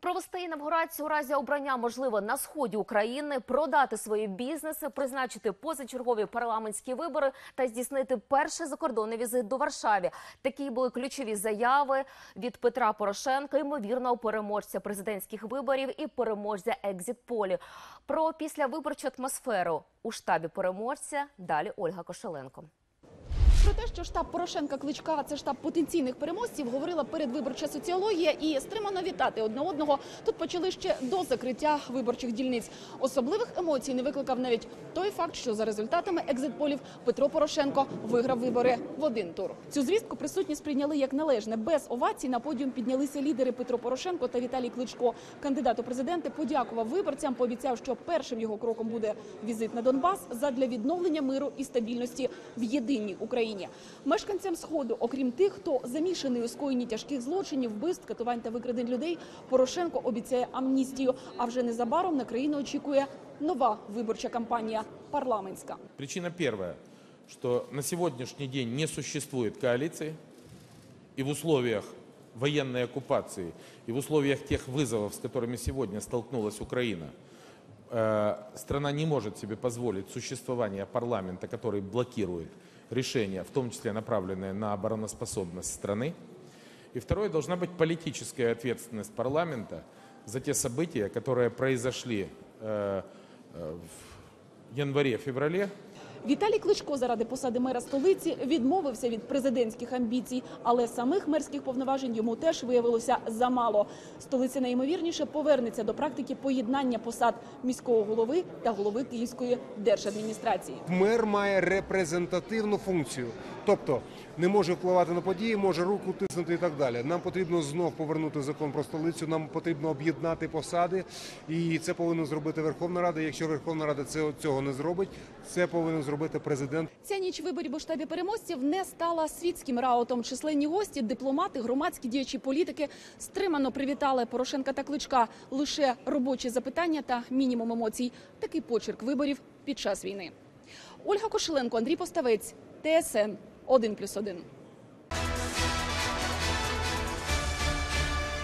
Провести інавгурацію у разі обрання можливо на сході України, продати свої бізнеси, призначити позачергові парламентські вибори та здійснити перший закордонний візит до Варшаві. Такі були ключові заяви від Петра Порошенка, ймовірного переможця президентських виборів і переможця екзит-полі. Про післявиборчу атмосферу у штабі переможця далі Ольга Кошеленко. Про те, що штаб Порошенка Кличка це штаб потенційних переможців, говорила передвиборча соціологія і стримано вітати одне одного. Тут почали ще до закриття виборчих дільниць. Особливих емоцій не викликав навіть той факт, що за результатами екзитполів Петро Порошенко виграв вибори в один тур. Цю звістку присутні сприйняли як належне. Без овацій на подіум піднялися лідери Петро Порошенко та Віталій Кличко. Кандидат у президенти подякував виборцям, пообіцяв, що першим його кроком буде візит на Донбас задля відновлення миру і стабільності в єдиній Україні. Мешканцям сходу, окрім тих, хто замішаний у скоєнні тяжких злочинів, вбивств, катувань та викрадень людей, Порошенко обіцяє амністію. А вже незабаром на країну очікує нова виборча кампанія парламентська. Причина первая, что на сегодняшний день не существует коалиции, и в условиях военной оккупации, и в условиях тех вызовов, с которыми сегодня столкнулась Украина, э, страна не может себе позволить существование парламента, который блокирует Решения, в том числе направленные на обороноспособность страны. И второе, должна быть политическая ответственность парламента за те события, которые произошли э, э, в январе-феврале Віталій Кличко заради посади мера столиці відмовився від президентських амбіцій, але самих мерських повноважень йому теж виявилося замало. Столиця найімовірніше повернеться до практики поєднання посад міського голови та голови Київської держадміністрації. Мер має репрезентативну функцію, тобто не може впливати на події, може руку тиснути і так далі. Нам потрібно знов повернути закон про столицю. Нам потрібно об'єднати посади, і це повинна зробити Верховна Рада. Якщо Верховна Рада цього не зробить, це повинен зробити президент. Ця ніч виборів у штабі переможців не стала світським раутом. Численні гості, дипломати, громадські діячі політики стримано привітали Порошенка та Кличка. Лише робочі запитання та мінімум емоцій. Такий почерк виборів під час війни. Ольга Кошеленко, Андрій Поставець, ТСН 1+,1.